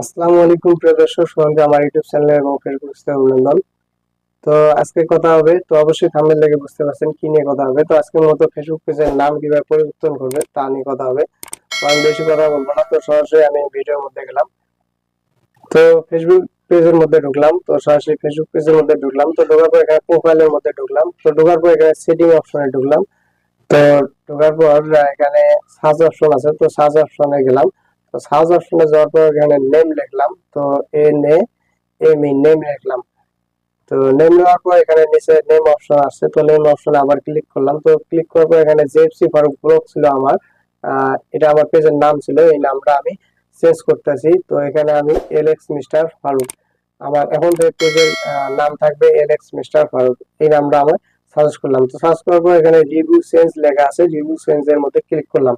আসসালামু আলাইকুম, প্রিয় দর্শক, সবাইকে আমার ইউটিউব চ্যানেলে এবং ফেসবুক অভিনন্দন। তো আজকে কথা হবে, তো অবশ্যই থাম্বনেল দেখে বুঝতে পারছেন কি নিয়ে কথা হবে। তো আজকের মতো ফেসবুক পেজের নাম কীভাবে পরিবর্তন করবে তা নিয়ে কথা হবে। তো আমি বেশি কথা বলব না, তো সরাসরি আমি ভিডিওর মধ্যে গেলাম। তো ফেসবুক পেজের মধ্যে ঢুকলাম, তো সরাসরি ফেসবুক পেজের মধ্যে ঢুকলাম। তো ঢোকার পর এখানে প্রোফাইলের মধ্যে ঢুকলাম। তো ঢোকার পর এখানে সেটিং অপশনে ঢুকলাম। তো ঢোকার পর এখানে সার্চ অপশন আছে, তো সার্চ অপশনে গেলাম। তো সার্চ অপশনে যাওয়ার পর এখানে নেম লিখলাম। তো এ এম ই নেম লিখলাম। তো নেম নেওয়ার পর এখানে নিচে নেম অপশন আসছে। তো নেম অপশনে আবার ক্লিক করলাম। তো ক্লিক করার পর এখানে জেএফসি ফারুক ব্লগ ছিল আমার। এটা আমার পেজের নাম ছিল। এই নামটা আমি চেঞ্জ করতেছি। তো এখানে আমি এলএক্স মিস্টার ফারুক আমার এখন থেকে পেজের নাম থাকবে এলএক্স মিস্টার ফারুক এই নামটা আমার সার্চ করলাম। তো সার্চ করার পর এখানে রিভিউ চেঞ্জ লেখা আছে। রিভিউ চেঞ্জ এর মধ্যে ক্লিক করলাম।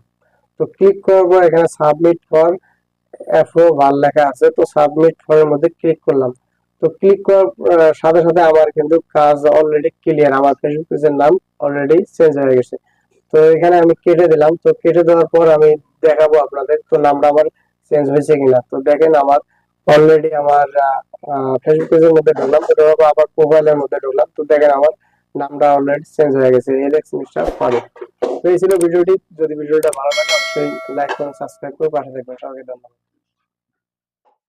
তো ক্লিক পর এখানে সাবমিট ফর অ্যাফ্রো ভালো লেখা আছে, তো সাবমিট ফর এর মধ্যে ক্লিক করলাম। তো ক্লিক করার সাথে সাথে আমার কিন্তু কাজ অলরেডি ক্লিয়ার আমার ফেসবুক পেজের নাম অলরেডি চেঞ্জ হয়ে গেছে। তো এখানে আমি কেটে দিলাম, তো কেটে দেওয়ার পর আমি দেখাবো আপনাদের, তো নামটা আমার চেঞ্জ হয়েছে কিনা। তো দেখেন আমার অলরেডি আমার ফেসবুক পেজের মধ্যে ঢুকলাম, তো আবার প্রোফাইলের মধ্যে ঢুকলাম, তো দেখেন আমার নামটা অলরেডি চেঞ্জ হয়ে গেছে। এলেক্স মিস্টার ফারুক তো এই ছিল ভিডিওটি যদি ভিডিওটা ভালো লাগে, অবশ্যই লাইক করুন সাবস্ক্রাইব করে পাশে থাকবেন। সবাইকে ধন্যবাদ।